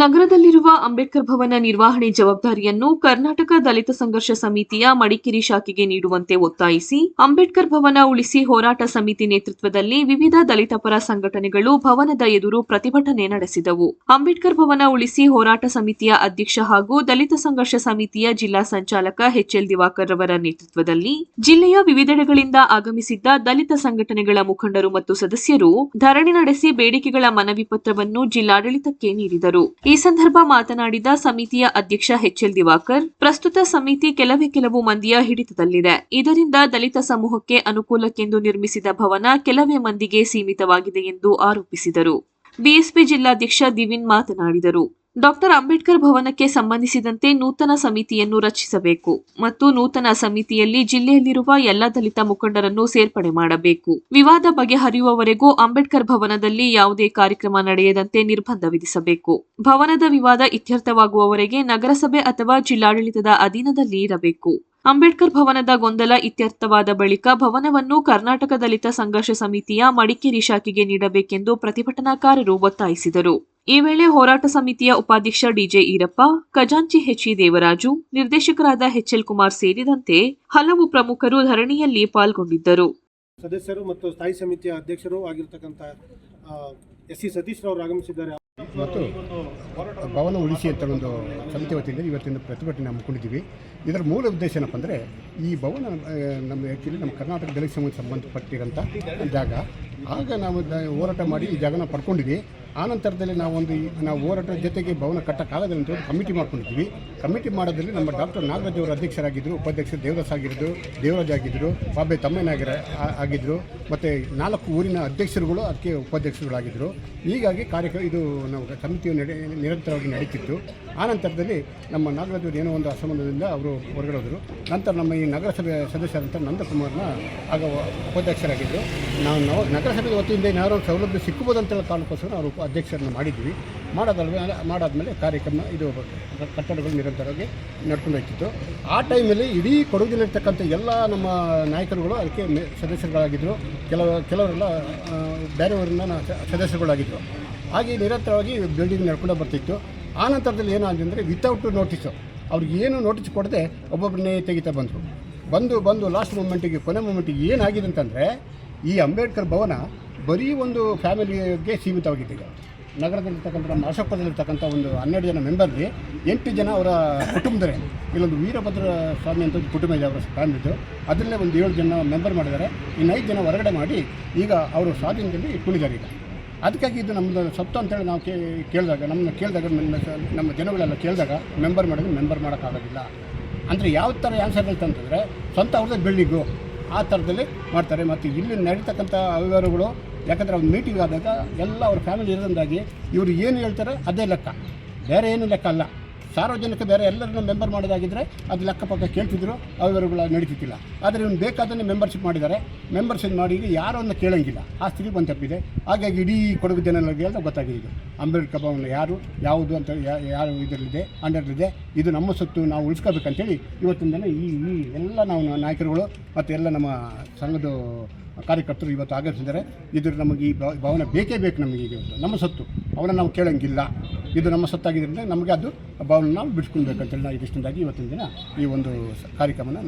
ನಗರದಲ್ಲಿರುವ ಅಂಬೇಡ್ಕರ್ ಭವನ ನಿರ್ವಹಣೆ ಜವಾಬ್ದಾರಿಯನ್ನು ಕರ್ನಾಟಕ ದಲಿತ ಸಂಘರ್ಷ ಸಮಿತಿಯ ಮಡಿಕೇರಿ ಶಾಖೆಗೆ ನೀಡುವಂತೆ ಒತ್ತಾಯಿಸಿ ಅಂಬೇಡ್ಕರ್ ಭವನ ಉಳಿಸಿ ಹೋರಾಟ ಸಮಿತಿ ನೇತೃತ್ವದಲ್ಲಿ ವಿವಿಧ ದಲಿತ ಪರ ಸಂಘಟನೆಗಳು ಭವನದ ಎದುರು ಪ್ರತಿಭಟನೆ ನಡೆಸಿದವು. ಅಂಬೇಡ್ಕರ್ ಭವನ ಉಳಿಸಿ ಹೋರಾಟ ಸಮಿತಿಯ ಅಧ್ಯಕ್ಷ ಹಾಗೂ ದಲಿತ ಸಂಘರ್ಷ ಸಮಿತಿಯ ಜಿಲ್ಲಾ ಸಂಚಾಲಕ ಎಚ್ಎಲ್ ದಿವಾಕರ್ ರವರ ನೇತೃತ್ವದಲ್ಲಿ ಜಿಲ್ಲೆಯ ವಿವಿಧೆಡೆಗಳಿಂದ ಆಗಮಿಸಿದ್ದ ದಲಿತ ಸಂಘಟನೆಗಳ ಮುಖಂಡರು ಮತ್ತು ಸದಸ್ಯರು ಧರಣಿ ನಡೆಸಿ ಬೇಡಿಕೆಗಳ ಮನವಿ ಪತ್ರವನ್ನು ಜಿಲ್ಲಾಡಳಿತಕ್ಕೆ ನೀಡಿದರು. ಈ ಸಂದರ್ಭ ಮಾತನಾಡಿದ ಸಮಿತಿಯ ಅಧ್ಯಕ್ಷ ಎಚ್ಎಲ್ ದಿವಾಕರ್, ಪ್ರಸ್ತುತ ಸಮಿತಿ ಕೆಲವೇ ಕೆಲವು ಮಂದಿಯ ಹಿಡಿತದಲ್ಲಿದೆ. ಇದರಿಂದ ದಲಿತ ಸಮೂಹಕ್ಕೆ ಅನುಕೂಲಕ್ಕೆಂದು ನಿರ್ಮಿಸಿದ ಭವನ ಕೆಲವೇ ಮಂದಿಗೆ ಸೀಮಿತವಾಗಿದೆ ಎಂದು ಆರೋಪಿಸಿದರು. ಬಿಎಸ್ಪಿ ಜಿಲ್ಲಾಧ್ಯಕ್ಷ ದಿವಿನ್ ಮಾತನಾಡಿದರು. ಡಾಕ್ಟರ್ ಅಂಬೇಡ್ಕರ್ ಭವನಕ್ಕೆ ಸಂಬಂಧಿಸಿದಂತೆ ನೂತನ ಸಮಿತಿಯನ್ನು ರಚಿಸಬೇಕು ಮತ್ತು ನೂತನ ಸಮಿತಿಯಲ್ಲಿ ಜಿಲ್ಲೆಯಲ್ಲಿರುವ ಎಲ್ಲ ದಲಿತ ಮುಖಂಡರನ್ನು ಸೇರ್ಪಡೆ ಮಾಡಬೇಕು. ವಿವಾದ ಬಗೆಹರಿಯುವವರೆಗೂ ಅಂಬೇಡ್ಕರ್ ಭವನದಲ್ಲಿ ಯಾವುದೇ ಕಾರ್ಯಕ್ರಮ ನಡೆಯದಂತೆ ನಿರ್ಬಂಧ ವಿಧಿಸಬೇಕು. ಭವನದ ವಿವಾದ ಇತ್ಯರ್ಥವಾಗುವವರೆಗೆ ನಗರಸಭೆ ಅಥವಾ ಜಿಲ್ಲಾಡಳಿತದ ಅಧೀನದಲ್ಲಿ ಇರಬೇಕು. ಅಂಬೇಡ್ಕರ್ ಭವನದ ಗೊಂದಲ ಇತ್ಯರ್ಥವಾದ ಬಳಿಕ ಭವನವನ್ನು ಕರ್ನಾಟಕ ದಲಿತ ಸಂಘರ್ಷ ಸಮಿತಿಯ ಮಡಿಕೇರಿ ಶಾಖೆಗೆ ನೀಡಬೇಕೆಂದು ಪ್ರತಿಭಟನಾಕಾರರು ಒತ್ತಾಯಿಸಿದರು. ಈ ವೇಳೆ ಹೋರಾಟ ಸಮಿತಿಯ ಉಪಾಧ್ಯಕ್ಷ ಡಿಜೆ ಈರಪ್ಪ ಖಜಾಂಚಿ ಹೆಚ್ ದೇವರಾಜು ನಿರ್ದೇಶಕರಾದ ಎಚ್ಎಲ್ ಕುಮಾರ್ ಸೇರಿದಂತೆ ಹಲವು ಪ್ರಮುಖರು ಧರಣಿಯಲ್ಲಿ ಪಾಲ್ಗೊಂಡಿದ್ದರು. ಸದಸ್ಯರು ಮತ್ತು ಸ್ಥಾಯಿ ಸಮಿತಿಯ ಅಧ್ಯಕ್ಷರು ಆಗಿರ್ತಕ್ಕಂಥ ಎಸ್ ಸಿ ಸತೀಶ್ ರವರು ಆಗಮಿಸಿದ್ದಾರೆ. ಮತ್ತು ಭವನ ಉಳಿಸಿ ಅಂತ ಒಂದು ಸಮಿತಿ ವತಿಯಿಂದ ಇವತ್ತಿನ ಪ್ರತಿಭಟನೆ ಹಮ್ಮಿಕೊಂಡಿದ್ದೀವಿ ಇದರ ಮೂಲ ಉದ್ದೇಶ ಏನಪ್ಪ ಅಂದರೆ ಈ ಭವನ ನಮ್ಮ ಆ್ಯಕ್ಚುಲಿ ನಮ್ಮ ಕರ್ನಾಟಕ ದಲಿತ ಸಮಾಜ ಸಂಬಂಧಪಟ್ಟಿರೋಂಥ ಜಾಗ. ಆಗ ನಾವು ದ- ಹೋರಾಟ ಮಾಡಿ ಈ ಜಾಗನ ಪಡ್ಕೊಂಡಿದ್ವಿ. ಆ ನಂತರದಲ್ಲಿ ಒಂದು ನಾವು ಹೋರಾಟದ ಜೊತೆಗೆ ಭವನ ಕಟ್ಟಕ್ಕಾಗೋದಿಲ್ಲ ಅಂತ ಕಮಿಟಿ ಮಾಡ್ಕೊಂಡಿದ್ವಿ. ಕಮಿಟಿ ಮಾಡೋದ್ರಲ್ಲಿ ನಮ್ಮ ಡಾಕ್ಟರ್ ನಾಗರಾಜ್ ಅವರು ಅಧ್ಯಕ್ಷರಾಗಿದ್ದರು ಉಪಾಧ್ಯಕ್ಷರು ದೇವದಾಸ್ ಆಗಿದ್ದರು ದೇವರಾಜ್ ಆಗಿದ್ದರು ಬಾಬೆ ತಮ್ಮನಾಗಿರ ಆಗಿದ್ದರು ಮತ್ತು ನಾಲ್ಕು ಊರಿನ ಅಧ್ಯಕ್ಷರುಗಳು, ಅದಕ್ಕೆ ಉಪಾಧ್ಯಕ್ಷರುಗಳಾಗಿದ್ದರು ಹೀಗಾಗಿ ಕಾರ್ಯಕ್ರಮ ಇದು ನಾವು ಸಮಿತಿಯು ನಡೆ ನಿರಂತರವಾಗಿ ನಡೀತಿತ್ತು. ಆ ನಂತರದಲ್ಲಿ ನಮ್ಮ ನಾಗರಾಜ್ ಅವರು ಏನೋ ಒಂದು ಅಸಂಬಂಧದಿಂದ ಅವರು ಹೊರಗಡೆ ಹೋದರು ನಂತರ ನಮ್ಮ ಈ ನಗರಸಭೆ ಸದಸ್ಯರಂತ ನಂದಕುಮಾರ್ನ ಆಗ ಉಪಾಧ್ಯಕ್ಷರಾಗಿದ್ದರು ನಾವು ನಾವು ನಗರಸಭೆ ವತಿಯಿಂದ ಏನಾದರೂ ಸೌಲಭ್ಯ ಸಿಕ್ಕಬೋದಂತೆಲ್ಲ ಕಾರಣಕ್ಕೋಸ್ಕರ ಅವರು ಅಧ್ಯಕ್ಷರನ್ನ ಮಾಡಿದ್ವಿ. ಮಾಡೋದಲ್ವೇ, ಮಾಡಾದಮೇಲೆ ಕಾರ್ಯಕ್ರಮ, ಇದು ಕಟ್ಟಡಗಳು ನಿರಂತರವಾಗಿ ನಡ್ಕೊಂಡು ಹೋಗ್ತಿತ್ತು ಆ ಟೈಮಲ್ಲಿ ಇಡೀ ಕೊಡಗಿನಲ್ಲಿರ್ತಕ್ಕಂಥ ಎಲ್ಲ ನಮ್ಮ ನಾಯಕರುಗಳು, ಅದಕ್ಕೆ ಸದಸ್ಯರುಗಳಾಗಿದ್ದರು ಕೆಲವು, ಕೆಲವರೆಲ್ಲ ಬೇರೆಯವರನ್ನ ಸದಸ್ಯರುಗಳಾಗಿದ್ದರು ಹಾಗೆ ನಿರಂತರವಾಗಿ ಬಿಲ್ಡಿಂಗ್ ನಡ್ಕೊಂಡು ಬರ್ತಿತ್ತು. ಆ ನಂತರದಲ್ಲಿ ಏನಾಗಿದೆ ಅಂದರೆ ವಿತೌಟ್ ನೋಟಿಸು ಅವ್ರಿಗೆ ಏನು ನೋಟಿಸ್ ಕೊಡದೆ ಒಬ್ಬೊಬ್ಬರನ್ನೇ ತೆಗಿತಾ ಬಂದರು. ಬಂದು ಬಂದು ಲಾಸ್ಟ್ ಮೂಮೆಂಟಿಗೆ ಕೊನೆ ಮೂಮೆಂಟಿಗೆ ಏನಾಗಿದೆ ಅಂತಂದರೆ, ಈ ಅಂಬೇಡ್ಕರ್ ಭವನ ಬರೀ ಒಂದು ಫ್ಯಾಮಿಲಿಗೆ ಸೀಮಿತವಾಗಿದ್ದೀವಿ ನಗರದಲ್ಲಿರ್ತಕ್ಕಂಥ ನಮ್ಮ ಅಶೋಕದಲ್ಲಿರ್ತಕ್ಕಂಥ ಒಂದು ಹನ್ನೆರಡು ಜನ ಮೆಂಬರ್ಲಿ ಎಂಟು ಜನ ಅವರ ಕುಟುಂಬದವರೇ. ಇಲ್ಲೊಂದು ವೀರಭದ್ರ ಸ್ವಾಮಿ ಅಂತ ಕುಟುಂಬ ಇದೆ ಅವರ ಫ್ಯಾಮಿಲಿದು. ಅದರಲ್ಲೇ ಒಂದು ಏಳು ಜನ ಮೆಂಬರ್ ಮಾಡಿದ್ದಾರೆ. ಇನ್ನು ಐದು ಜನ ಹೊರಗಡೆ ಮಾಡಿ ಈಗ ಅವರು ಸ್ವಾಧೀನದಲ್ಲಿ ಕುಳಿದಾರೆ ಈಗ. ಅದಕ್ಕಾಗಿ ಇದು ನಮ್ಮದು ಸತ್ತು ಅಂತೇಳಿ ನಾವು ಕೇಳಿದಾಗ, ನಮ್ಮನ್ನ ಕೇಳಿದಾಗ, ನಮ್ಮ ನಮ್ಮ ಜನಗಳೆಲ್ಲ ಕೇಳಿದಾಗ ಮೆಂಬರ್ ಮಾಡಿದ್ರೆ ಮೆಂಬರ್ ಮಾಡೋಕ್ಕಾಗೋದಿಲ್ಲ. ಅಂದರೆ ಯಾವ ಥರ ಆನ್ಸರ್ ಅಂತಂದರೆ, ಸ್ವಂತ ಅವ್ರದ್ದೇ ಬಿಲ್ಡಿಂಗು ಆ ಥರದಲ್ಲಿ ಮಾಡ್ತಾರೆ. ಮತ್ತು ಇಲ್ಲಿ ನಡೀತಕ್ಕಂಥ ಅವ್ಯವಹಾರಗಳು ಯಾಕಂದರೆ ಅವ್ರು ಮೀಟಿಂಗ್ ಆದಾಗ ಎಲ್ಲ ಅವ್ರ ಫ್ಯಾಮಿಲಿ ಇರೋದ್ರಿಂದಾಗಿ ಇವರು ಏನು ಹೇಳ್ತಾರೆ ಅದೇ ಲೆಕ್ಕ. ಬೇರೆ ಏನು ಲೆಕ್ಕ ಅಲ್ಲ. ಸಾರ್ವಜನಿಕ ಬೇರೆ ಎಲ್ಲರನ್ನ ಮೆಂಬರ್ ಮಾಡೋದಾಗಿದ್ದರೆ ಅದು ಲೆಕ್ಕ ಪಕ್ಕ ಕೇಳ್ತಿದ್ರು, ಅವ್ಯವಹಾರಗಳು ನಡೀತಿಲ್ಲ ಆದರೆ ಇವ್ನು ಬೇಕಾದನ್ನೇ ಮೆಂಬರ್ಶಿಪ್ ಮಾಡಿದ್ದಾರೆ. ಮೆಂಬರ್ಶಿಪ್ ಮಾಡಿ ಯಾರನ್ನು ಕೇಳೋಂಗಿಲ್ಲ. ಆ ಸ್ಥಿತಿ ಬಂದು ತಪ್ಪಿದೆ. ಹಾಗಾಗಿ ಇಡೀ ಕೊಡಗು ಜನರಿಗೆ ಅಂತ ಗೊತ್ತಾಗಿದೆ ಇದು. ಅಂಬೇಡ್ಕರ್ ಭವನ ಯಾರು, ಯಾವುದು ಅಂತ ಯಾರು ಇದರಲ್ಲಿದೆ ಅಂಡರ್ಲಿದೆ ಇದು ನಮ್ಮ ಸೊತ್ತು, ನಾವು ಉಳಿಸ್ಕೋಬೇಕಂತೇಳಿ ಇವತ್ತಿನ ದಿನ ಈ ಈ ಎಲ್ಲ ನಾವು ನಾಯಕರುಗಳು ಮತ್ತು ಎಲ್ಲ ನಮ್ಮ ಸಂಘದ ಕಾರ್ಯಕರ್ತರು ಇವತ್ತು ಆಗಮಿಸಿದ್ದಾರೆ ಇದು ನಮಗೆ ಈ ಭಾವನೆ ಬೇಕೇ ಬೇಕು ನಮಗೆ ಈಗ. ನಮ್ಮ ಸತ್ತು. ಅವನ್ನ ನಾವು ಕೇಳೋಂಗಿಲ್ಲ. ಇದು ನಮ್ಮ ಸತ್ತಾಗಿದ್ದರಿಂದ ನಮಗೆ ಅದು ಭಾವನೆ ನಾವು ಬಿಡಿಸ್ಕೊಳ್ಬೇಕಂತೇಳಿ ನಾವು ಇದಿಷ್ಟೊಂದಾಗಿ ಇವತ್ತಿನ ದಿನ ಈ ಒಂದು ಕಾರ್ಯಕ್ರಮನ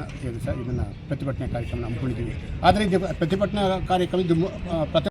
ಇದನ್ನು ಪ್ರತಿಭಟನೆ ಕಾರ್ಯಕ್ರಮ ಹಮ್ಮಿಕೊಂಡಿದ್ದೀವಿ. ಆದರೆ ಇದು ಪ್ರತಿಭಟನಾ ಕಾರ್ಯಕ್ರಮ, ಇದು